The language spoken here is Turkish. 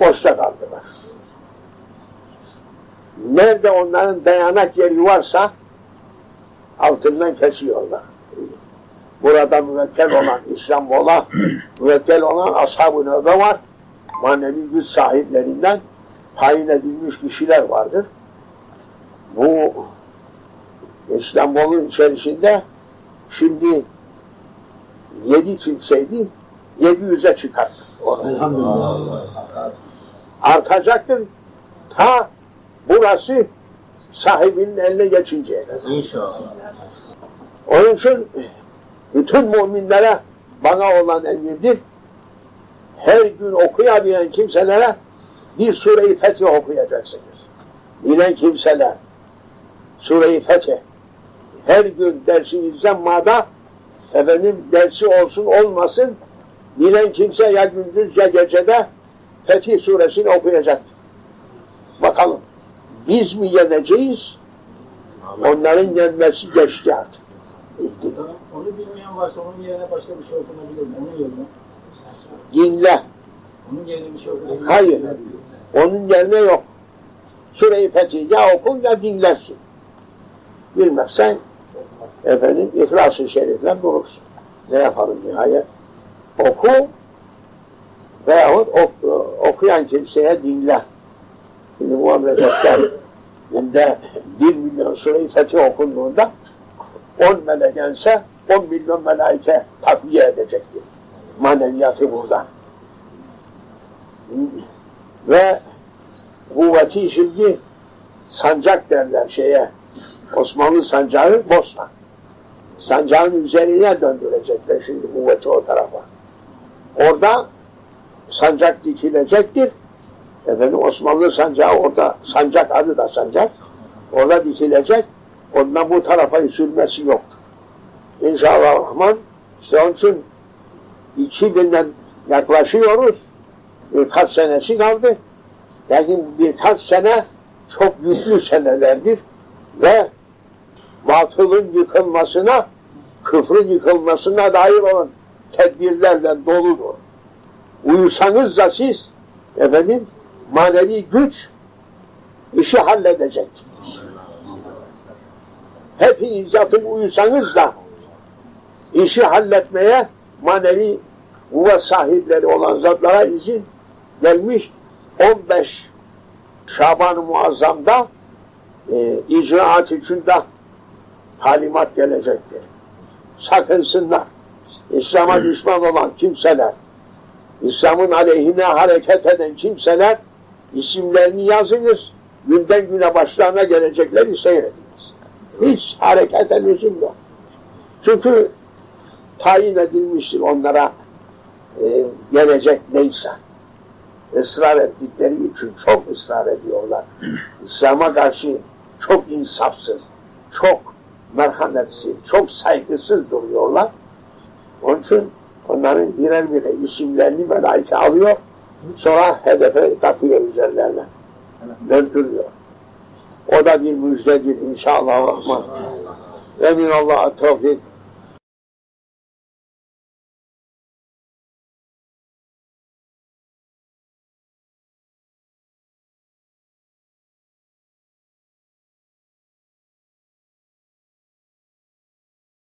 boşta kaldılar. Nerede onların dayanak yeri varsa altından kesiyorlar. Burada müvekkel olan İstanbul'a müvekkel olan ashab-ı da var. Manevi güç sahiplerinden tayin edilmiş kişiler vardır. Bu İstanbul'un içerisinde şimdi yedi kimseydi, yedi yüze çıkar. Elhamdülillah. Artacaktır ta burası sahibinin eline geçinceye kadar. İnşallah. Onun için bütün müminlere bana olan emirdir. Her gün okuyabilen kimselere bir sure-i Fetih okuyacaksınız. Bilen kimseler sure-i Fetih her gün dersinizden mada efendim dersi olsun olmasın bilen kimse ya gündüz ya gecede Fetih suresini okuyacak. Bakalım biz mi yeneceğiz? Onların yenmesi geçti artık. Onu bilmeyen varsa onun yerine başka bir şey okunabilir mi? Onun yerine. Dinle. Onun yerine bir şey okunabilir? Hayır. Onun yerine yok. Sure-i Fetih ya okun ya dinlersin. Bilmezsen efendim İhlas-ı Şerif'le durursun. Ne yapalım nihayet? Oku veyahut ok, okuyan kimseye dinle. Şimdi bu memlekette günde bir milyon Sure-i Fetih okunduğunda on melekense on milyon melaike takviye edecektir. Maneviyatı burada. Ve kuvveti şimdi sancak derler şeye. Osmanlı sancağı Bosna. Sancağın üzerine döndürecekler şimdi kuvveti o tarafa. Orada sancak dikilecektir. Efendim Osmanlı sancağı orada, sancak adı da sancak. Orada dikilecek. Ondan bu tarafa sürmesi yoktur. İnşallah Rahman işte onun için 2000'den yaklaşıyoruz. Birkaç senesi kaldı. Lakin birkaç sene çok yüklü senelerdir ve batılın yıkılmasına, küfrün yıkılmasına dair olan tedbirlerle doludur. Uyusanız da siz, efendim, manevi güç işi halledecektir. Hepiniz yatıp uyusanız da işi halletmeye manevi kuvvet sahipleri olan zatlara izin gelmiş 15 Şaban-ı Muazzam'da e, icraat için de talimat gelecektir. Sakınsınlar. İslam'a düşman olan kimseler, İslam'ın aleyhine hareket eden kimseler isimlerini yazınız, günden güne başlarına gelecekleri seyrediniz. Hiç harekete lüzum yok. Çünkü tayin edilmiştir onlara e, gelecek neyse. Israr ettikleri için çok ısrar ediyorlar. İslam'a karşı çok insafsız, çok merhametsiz, çok saygısız duruyorlar. Onun için onların birer birer isimlerini melaike alıyor, sonra hedefe takıyor üzerlerine. Döndürüyor. O da bir müjdedir inşallah. Rahman. Emin Allah'a tevfik